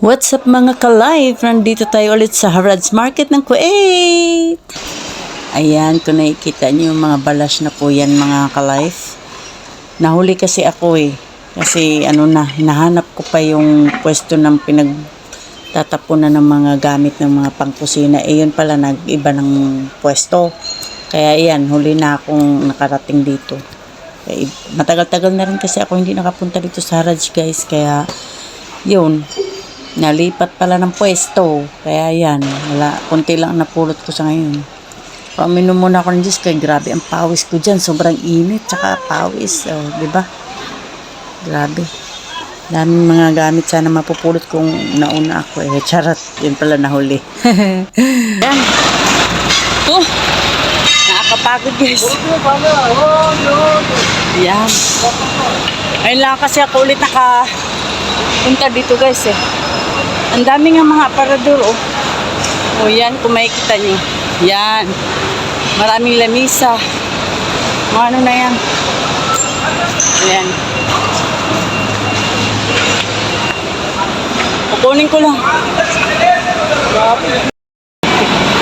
What's up mga ka-live? Nandito tayo ulit sa Harrods Market ng Kuwait. Ayan, kung nakikita niyo mga balas na po yan mga ka-live. Nahuli kasi ako eh. Kasi ano na, hinahanap ko pa yung pwesto ng pinagtatapunan ng mga gamit ng mga pangkusina. Eh yun pala, nag-iba ng pwesto. Kaya yan, huli na akong nakarating dito. Eh, matagal-tagal na rin kasi ako hindi nakapunta dito sa Harrods guys. Kaya yun, nalipat pala ng pwesto. Kaya yan, wala, konti lang ang napulot ko sa ngayon. Paminom muna ako ng Diyos, kaya grabe ang pawis ko dyan. Sobrang init, tsaka pawis. Oh, di ba? Grabe. Daming mga gamit sana mapupulot kung nauna ako eh. Charot, yun pala nahuli. yan. Oh, nakakapagod guys. Yan. Ayun lang kasi ako ulit naka punta dito guys eh. Ang dami nga mga aparador oh. O yan, kung makikita nyo. Yan. Maraming lamisa. Mga ano na yan. Ayan. Kukunin ko lang.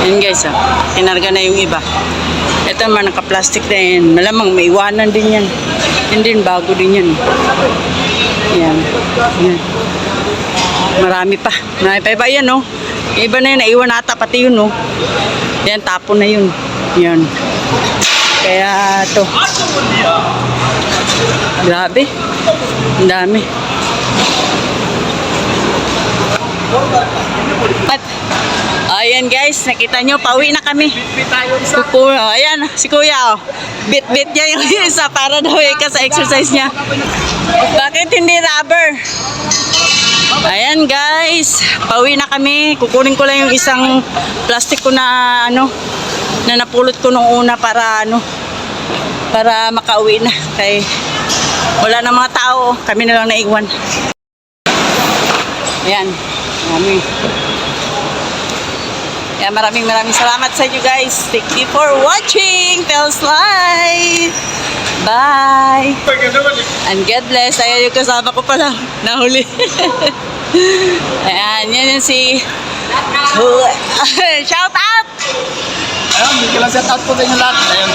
Yan guys ah. Kinarga na yung iba. Ito naman naka-plastic na yan. Malamang may iwanan din yan. Din, bago din yan. Yan. Yan. Marami pa. Marami pa iba yan, no? Iba na yun, naiwan ata pati yun, no? Yan, tapon na yun. Yan. Kaya, to. Grabe. Ang dami. At, ayan guys, nakita nyo, pauwi na kami. Kuku, oh, ayan, si kuya, oh. Bit-bit niya yung isa para daw ka sa exercise niya. Bakit hindi rubber? Ayan guys, pauwi na kami. Kukunin ko lang yung isang plastic ko na ano, na napulot ko nung una para ano, para makauwi na. Kay wala na mga tao, kami na lang naiwan. Ayan, kami. Kaya maraming maraming salamat sa inyo guys. Thank you for watching Pels Live. Bye. And God bless. Ayan yung kasama ko pala. Nahuli. Ayan, yan yung si... Shout out! Ayun, hindi ko lang set out po sa inyo lahat. Ayun,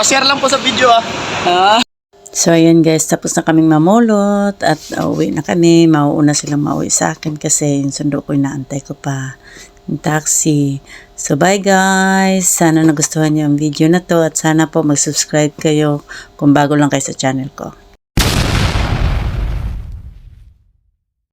pa-share lang po sa video ah. Ah. So, ayan guys, tapos na kaming mamulot at uwi na kami. Mauuna silang mauwi sa akin kasi yung sundo ko inaantay ko pa taxi. So, bye guys! Sana nagustuhan niyo ang video na to at sana po mag-subscribe kayo kung bago lang kayo sa channel ko.